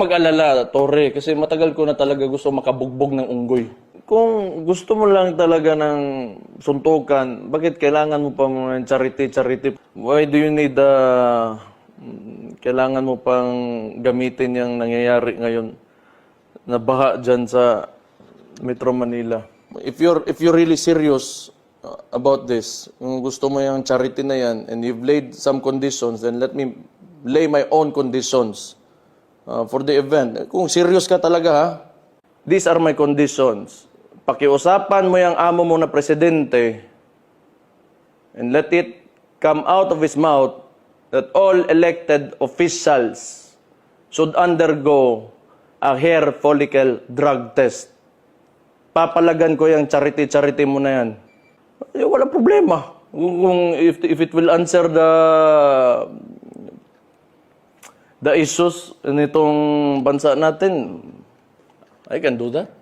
Mag-alala, Torre, kasi matagal ko na talaga gusto makabugbog ng unggoy. Kung gusto mo lang talaga ng suntukan, bakit kailangan mo pa mga charity-charity? Why do you need the... kailangan mo pang gamitin yung nangyayari ngayon na baha dyan sa Metro Manila? If you're, if you're really serious uh, about this, kung gusto mo yung charity na yan, and you've laid some conditions, then let me lay my own conditions uh, for the event. Kung serious ka talaga ha, these are my conditions. Pakiusapan mo yung amo mo na presidente and let it come out of his mouth that all elected officials should undergo a hair follicle drug test. Papalagan ko yung charity-charity mo na yan. Eh, wala problema. Kung if, if it will answer the the issues nitong bansa natin, I can do that.